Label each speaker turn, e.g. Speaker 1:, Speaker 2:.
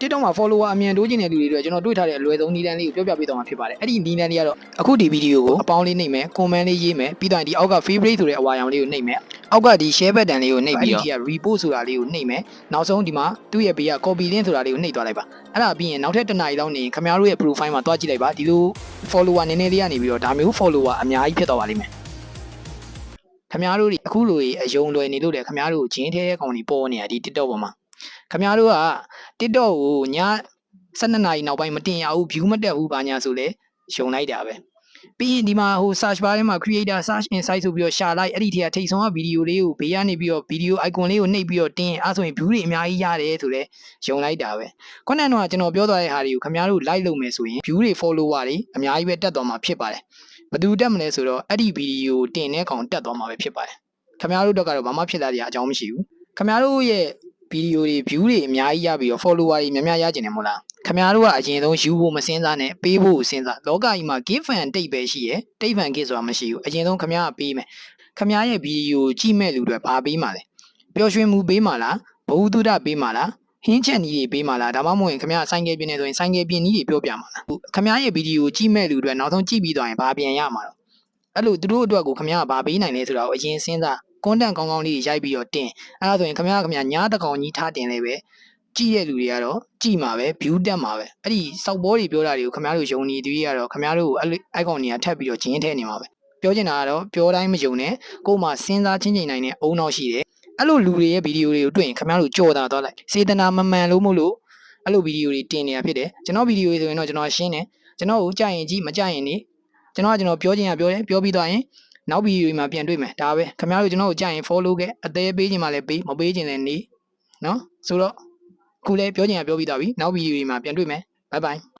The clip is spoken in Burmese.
Speaker 1: TikTok မှာ follower အမြန်တိုးချင်တဲ့လူတွေအတွက်ကျွန်တော်တွေ့ထားတဲ့အလွယ်ဆုံးနည်းလမ်းလေးကိုပြောပြပေးသွားမှာဖြစ်ပါတယ်အဲ့ဒီနည်းလမ်းလေးကတော့အခုဒီဗီဒီယိုကိုအပေါင်းလေးနှိပ်မယ် comment လေးရေးမယ်ပြီးတော့ဒီအောက်က favorite ဆိုတဲ့အဝါရောင်လေးကိုနှိပ်မယ်အောက်ကဒီ share button လေးကိုနှိပ်ပြီးတော့ဒီက repost ဆိုတာလေးကိုနှိပ်မယ်နောက်ဆုံးဒီမှာသူ့ရဲ့ဘေးက copy link ဆိုတာလေးကိုနှိပ်သွားလိုက်ပါအဲ့ဒါပြီးရင်နောက်ထပ်တစ်နာရီလောက်နေရင်ခင်ဗျားတို့ရဲ့ profile မှာတွားကြည့်လိုက်ပါဒီလို follower နည်းနည်းလေးကနေပြီးတော့ဒါမျိုး follower အများကြီးဖြစ်သွားပါလိမ့်မယ်ခင်ဗျားတို့ဒီအခုလိုကြီးအယုံလွယ်နေလို့လေခင်ဗျားတို့ကိုဂျင်းထဲတဲ့ကောင်ကြီးပေါ်နေတာဒီ TikTok ပေါ်မှာ ခင်ဗျားတို့က TikTok ကိုည12နာရီနောက်ပိုင်းမတင်ရဘူး view မတက်ဘူးဘာညာဆိုလဲယုံလိုက်တာပဲပြီးရင်ဒီမှာဟို search bar ထဲမှာ creator search insight ဆိုပြီးတော့ရှာလိုက်အဲ့ဒီထဲကထိတ်ဆုံးကဗီဒီယိုလေးကိုဘေးကနေပြီးတော့ဗီဒီယို icon လေးကိုနှိပ်ပြီးတော့တင်အဲ့ဆိုရင် view တွေအများကြီးရတယ်ဆိုလဲယုံလိုက်တာပဲခုနကတော့ကျွန်တော်ပြောသွားတဲ့ဟာတွေကိုခင်ဗျားတို့ like လုပ်မယ်ဆိုရင် view တွေ follower တွေအများကြီးပဲတက်သွားမှာဖြစ်ပါတယ်ဘယ်သူတက်မလဲဆိုတော့အဲ့ဒီဗီဒီယိုတင်တဲ့ကောင်တက်သွားမှာပဲဖြစ်ပါတယ်ခင်ဗျားတို့တော့ကတော့ဘာမှဖြစ်လာကြအကြောင်းမရှိဘူးခင်ဗျားတို့ရဲ့ ဗီဒီယိုတွေ view တွေအများကြီးရပြီးတော့ follower တွေများများရကျင်တယ်မို့လားခင်ဗျားတို့ကအရင်ဆုံးယူဖို့မစင်းစားနဲ့ပေးဖို့စဉ်းစားလောကကြီးမှာ give and take ပဲရှိရယ် take and give ဆိုတာမရှိဘူးအရင်ဆုံးခင်ဗျားကပေးမယ်ခင်ဗျားရဲ့ဗီဒီယိုကြည့်မဲ့လူတွေဘာပေးမှာလဲပျော်ရွှင်မှုပေးမှာလားဘဝတုဒ္ဒပေးမှာလားဟင်းချက်နီးတွေပေးမှာလားဒါမှမဟုတ်ရင်ခင်ဗျားဆိုင်ကယ်ပြင်းနေဆိုရင်ဆိုင်ကယ်ပြင်းနီးတွေပြောပြမှာလားခင်ဗျားရဲ့ဗီဒီယိုကြည့်မဲ့လူတွေနောက်ဆုံးကြည့်ပြီးသွားရင်ဘာပြန်ရမှာတော့အဲ့လိုသူတို့အတွက်ကိုခင်ဗျားကဘာပေးနိုင်လဲဆိုတာကိုအရင်စဉ်းစား content ကောင်းကောင်းလေးရိုက်ပြီးတော့တင်အဲ့ဒါဆိုရင်ခမရခမရညားတစ်ကောင်ကြီးထားတင်လဲပဲကြည့်တဲ့လူတွေကတော့ကြည့်မှာပဲ view တက်မှာပဲအဲ့ဒီစောက်ဘောတွေပြောတာတွေကိုခမရတို့ယုံနေတွေကတော့ခမရတို့ကိုအဲ့လိုအဲ့ကောင်တွေကထပ်ပြီးတော့ဂျင်းထဲနေမှာပဲပြောချင်တာကတော့ပြောတိုင်းမယုံနဲ့ကိုယ်မှစဉ်းစားချင်းချင်းနိုင်တဲ့အုံနောက်ရှိတယ်အဲ့လိုလူတွေရဲ့ဗီဒီယိုတွေကိုတွေ့ရင်ခမရတို့ကြော်တာသွားလိုက်စေတနာမမှန်လို့မို့လို့အဲ့လိုဗီဒီယိုတွေတင်နေတာဖြစ်တယ်ကျွန်တော်ဗီဒီယိုတွေဆိုရင်တော့ကျွန်တော်ရှင်းတယ်ကျွန်တော်ကိုကြိုက်ရင်ကြည့်မကြိုက်ရင်နေကျွန်တော်ကကျွန်တော်ပြောချင်ရပြောတယ်ပြောပြီးသွားရင် နောက်ဗီဒီယိုတွေမှာပြန်တွေ့မယ်ဒါပဲခင်ဗျားတို့ကျွန်တော်ကိုကြိုက်ရင် follow ခဲ့အသေးပေးခြင်းမှလည်းပေးမပေးခြင်းလည်းနေနော်ဆိုတော့ခုလည်းပြောချင်ရပြောပြီးသားပြီနောက်ဗီဒီယိုတွေမှာပြန်တွေ့မယ် bye bye